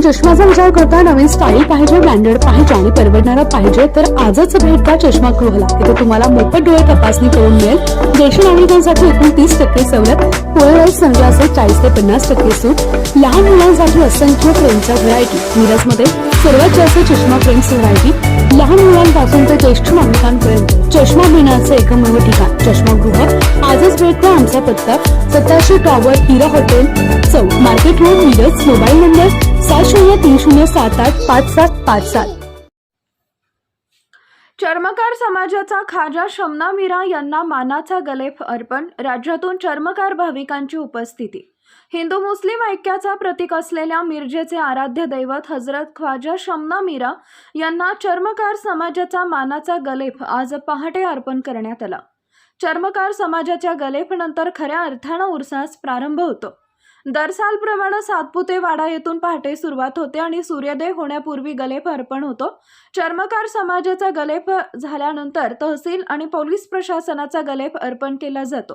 चष्म्याचा विचार करता नवीन स्टाईल पाहिजे ब्रँडेड पाहिजे आणि परवडणारा पाहिजे तर आजच भेट द्या चष्मा गृहला इथे तुम्हाला मोफत डोळे तपासणी करून मिळेल. ज्येष्ठ नागरिकांसाठी एकूण तीस टक्के सवलत पोलराईट संघाचे चाळीस ते पन्नास टक्के सूट. लहान मुलांसाठी असंख्य फ्रेमच्या व्हरायटी मिरजमध्ये सर्वात जास्त चष्मा फ्रेम्स व्हरायटी लहान मुलांपासून ते ज्येष्ठ नागरिकांपर्यंत. चष्मा घेण्याचं एकमेव ठिकाण चष्मागृह. आजच भेट द्या आमचा पत्ता सत्ताशे टॉवर हिरा हॉटेल चौक market road Miraj mobile number सात शून्य तीन शून्य सात आठ पाच सात पाच सात. चर्मकार समाजाचा खाजा शमना मीरा यांना मानाचा गलेफ अर्पण राज्यातून चर्मकार भाविकांची उपस्थिती. हिंदू मुस्लिम ऐक्याचा प्रतीक असलेल्या मिरजेचे आराध्य दैवत हजरत ख्वाजा शमना मीरा यांना चर्मकार समाजाचा मानाचा गलेफ आज पहाटे अर्पण करण्यात आला. चर्मकार समाजाच्या गलेफनंतर खऱ्या अर्थानं उरसास प्रारंभ होतो. दरसालप्रमाणे सातपुते वाडा येथून पहाटे सुरुवात होते आणि सूर्योदय होण्यापूर्वी गलेफ अर्पण होतो. चर्मकार समाजाचा गलेफ झाल्यानंतर तहसील आणि पोलीस प्रशासनाचा गलेफ अर्पण केला जातो.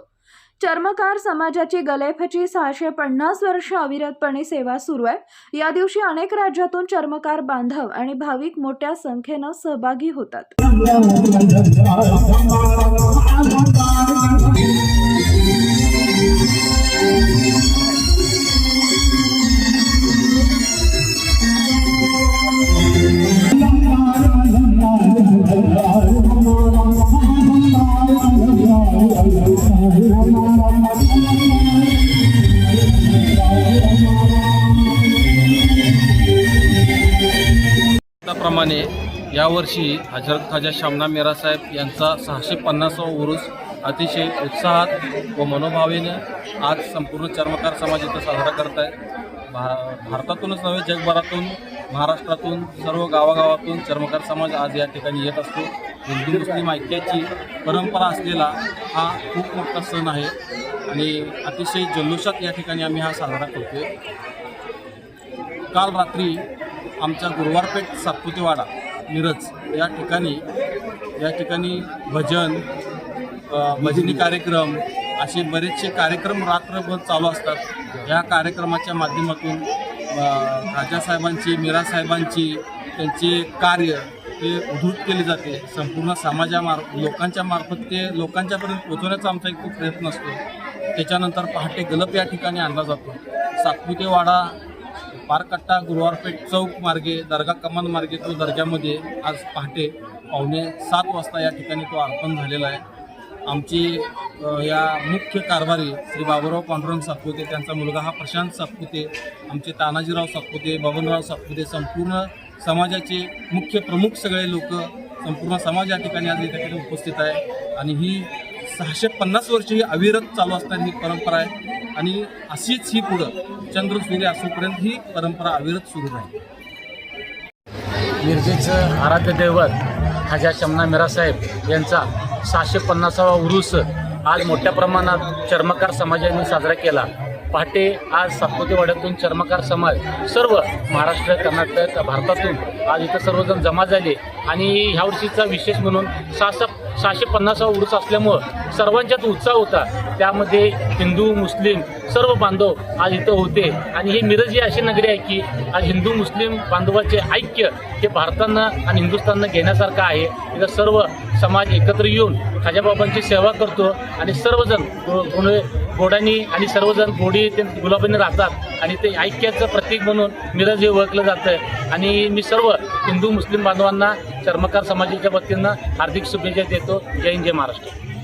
चर्मकार समाजाची गलेफची सहाशे पन्नास वर्ष अविरतपणे सेवा सुरू आहे. या दिवशी अनेक राज्यातून चर्मकार बांधव आणि भाविक मोठ्या संख्येनं सहभागी होतात. त्याचप्रमाणे यावर्षी हजरत खाजा शामना मेरा साहेब यांचा सहाशे पन्नासावा उरूस अतिशय उत्साहात व मनोभावेनं आज संपूर्ण चर्मकार समाज इथं साजरा करत आहे. भा भारतातूनच नव्हे जगभरातून महाराष्ट्रातून सर्व गावागावातून चर्मकार समाज आज या ठिकाणी येत असतो. हिंदू मुस्लिम ऐक्याची परंपरा असलेला हा खूप मोठा सण आहे आणि अतिशय जल्लोषात या ठिकाणी आम्ही हा साजरा करतो काल रात्री आमच्या गुरुवारपेठ सातपुतेवाडा मिरज या ठिकाणी या ठिकाणी भजन भजनी कार्यक्रम असे बरेचसे कार्यक्रम रात्रभर चालू असतात. या कार्यक्रमाच्या माध्यमातून राजासाहेबांची मीरा साहेबांची त्यांचे कार्य ते उद्धृत केले जाते. संपूर्ण समाजामार लोकांच्या मार्फत ते लोकांच्यापर्यंत पोहोचवण्याचा आमचा एक खूप प्रयत्न असतो. त्याच्यानंतर पहाटे गलप या ठिकाणी आणला जातो. सातपुतेवाडा पारकट्टा गुरुवारपेठ चौक मार्गे दर्गा कमान मार्गे तो दर्ग्यामध्ये आज पहाटे पावणे सात वाजता या ठिकाणी तो अर्पण झालेला आहे. आमची या मुख्य कारभारी श्री बाबूराव पांडुरंग सातपुते त्यांचा मुलगा हा प्रशांत सातपुते आमचे तानाजीराव सातपुते बबनराव सातपुते संपूर्ण समाजाचे मुख्य प्रमुख सगळे लोक संपूर्ण समाज या ठिकाणी आज या ठिकाणी उपस्थित आहे. आणि ही सहाशे पन्नास वर्ष ही अविरत चालू असणारी ही परंपरा आहे. आणि अशीच ही पुढं चंद्र सूर्य असूपर्यंत ही परंपरा अविरत सुरू राहील. मिरजेचं आराध्य दैवत खाजा शमना मीरा साहेब यांचा सहाशे पन्नासावा उरुस आज मोठ्या प्रमाणात चर्मकार समाजाने साजरा केला. पहाटे आज सातपुतेवाड्यातून चर्मकार समाज सर्व महाराष्ट्र कर्नाटक भारतातून आज इथं सर्वजण जमा झाले. आणि ह्या वर्षीचा विशेष म्हणून सहा सहाशे पन्नासावा उरुस असल्यामुळं सर्वांच्यात उत्साह होता. त्यामध्ये हिंदू मुस्लिम सर्व बांधव आज इथं होते. आणि हे मिरज ही अशी नगरी आहे की आज हिंदू मुस्लिम बांधवाचे ऐक्य हे भारतानं आणि हिंदुस्थाननं घेण्यासारखं आहे. इथं सर्व समाज एकत्र येऊन खाजाबाबांची सेवा करतो आणि सर्वजण गोडे गुण- गोडानी आणि सर्वजण गोडी ते गुलाबीने राहतात. आणि ते ऐक्याचं प्रतीक म्हणून मिरज हे ओळखलं जातं आणि मी सर्व हिंदू मुस्लिम बांधवांना चर्मकार समाजाच्या वतीनं हार्दिक शुभेच्छा देतो. जय हिंद जय महाराष्ट्र.